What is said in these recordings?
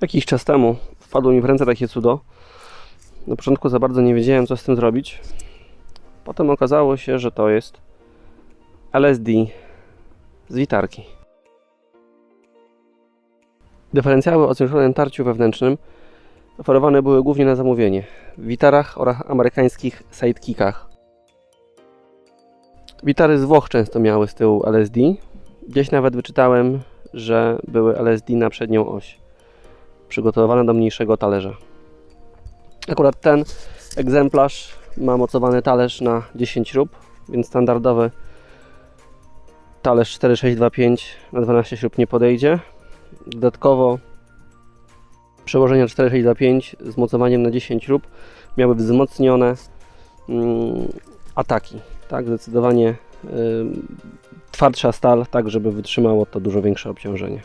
Jakiś czas temu wpadło mi w ręce takie cudo. Na początku za bardzo nie wiedziałem, co z tym zrobić. Potem okazało się, że to jest LSD z witarki. Dyferencjały o zwiększonym tarciu wewnętrznym oferowane były głównie na zamówienie w witarach oraz amerykańskich sidekickach. Witary z Włoch często miały z tyłu LSD. Gdzieś nawet wyczytałem, że były LSD na przednią oś, przygotowane do mniejszego talerza. Akurat ten egzemplarz ma mocowany talerz na 10 śrub, więc standardowy talerz 4625 na 12 śrub nie podejdzie. Dodatkowo przełożenia 4625 z mocowaniem na 10 śrub miały wzmocnione mm, ataki. Tak, zdecydowanie y, twardsza stal, tak żeby wytrzymało to dużo większe obciążenie.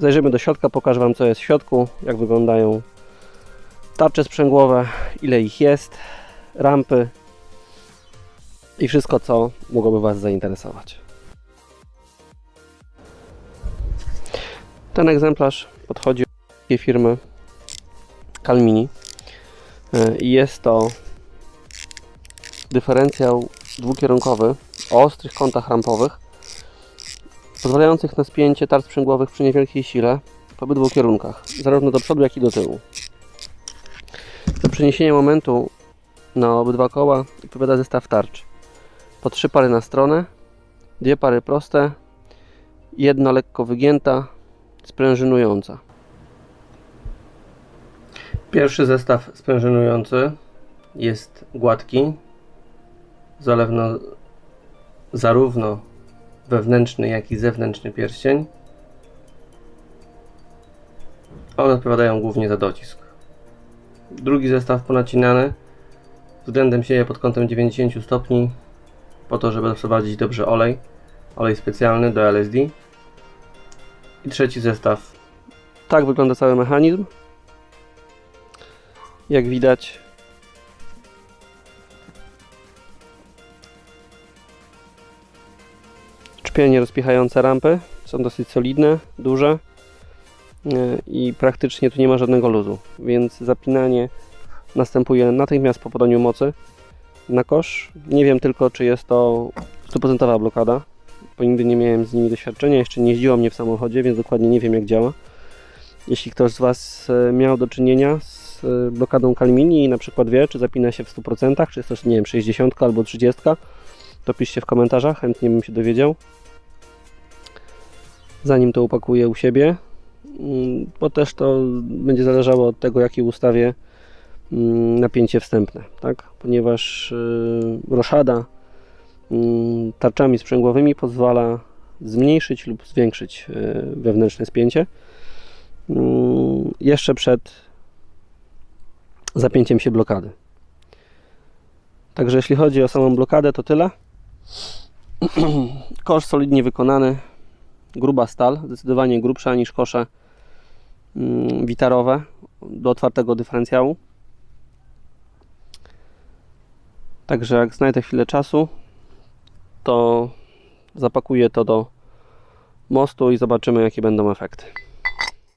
Zajrzymy do środka, pokażę Wam co jest w środku, jak wyglądają tarcze sprzęgłowe, ile ich jest, rampy i wszystko co mogłoby Was zainteresować. Ten egzemplarz podchodzi od firmy Calmini Y, i jest to dyferencjał dwukierunkowy o ostrych kątach rampowych pozwalających na spięcie tarcz sprzęgłowych przy niewielkiej sile w obydwu kierunkach, zarówno do przodu jak i do tyłu. Do przeniesienia momentu na obydwa koła odpowiada zestaw tarcz. Po trzy pary na stronę, dwie pary proste, jedna lekko wygięta, sprężynująca. Pierwszy zestaw sprężynujący jest gładki, zalewno zarówno wewnętrzny, jak i zewnętrzny pierścień. One odpowiadają głównie za docisk. Drugi zestaw ponacinany względem siebie pod kątem 90 stopni po to, żeby wprowadzić dobrze olej. Olej specjalny do LSD. I trzeci zestaw. Tak wygląda cały mechanizm. Jak widać Czpienie rozpichające rampy są dosyć solidne, duże e, i praktycznie tu nie ma żadnego luzu, więc zapinanie następuje natychmiast po podaniu mocy na kosz. Nie wiem tylko, czy jest to 100% blokada, bo nigdy nie miałem z nimi doświadczenia, jeszcze nie jeździło mnie w samochodzie, więc dokładnie nie wiem jak działa. Jeśli ktoś z Was e, miał do czynienia z e, blokadą Calmini i na przykład wie, czy zapina się w 100%, czy jest to, nie wiem, 60 albo 30, to piszcie w komentarzach, chętnie bym się dowiedział. Zanim to upakuję u siebie, mm, bo też to będzie zależało od tego, jakie ustawię mm, napięcie wstępne, tak? Ponieważ y, roszada mm, tarczami sprzęgłowymi pozwala zmniejszyć lub zwiększyć y, wewnętrzne spięcie jeszcze przed zapięciem się blokady. Także jeśli chodzi o samą blokadę, to tyle. Kosz solidnie wykonany, gruba stal, zdecydowanie grubsza niż kosze mm, witarowe do otwartego dyferencjału. Także jak znajdę chwilę czasu, to zapakuję to do mostu i zobaczymy jakie będą efekty.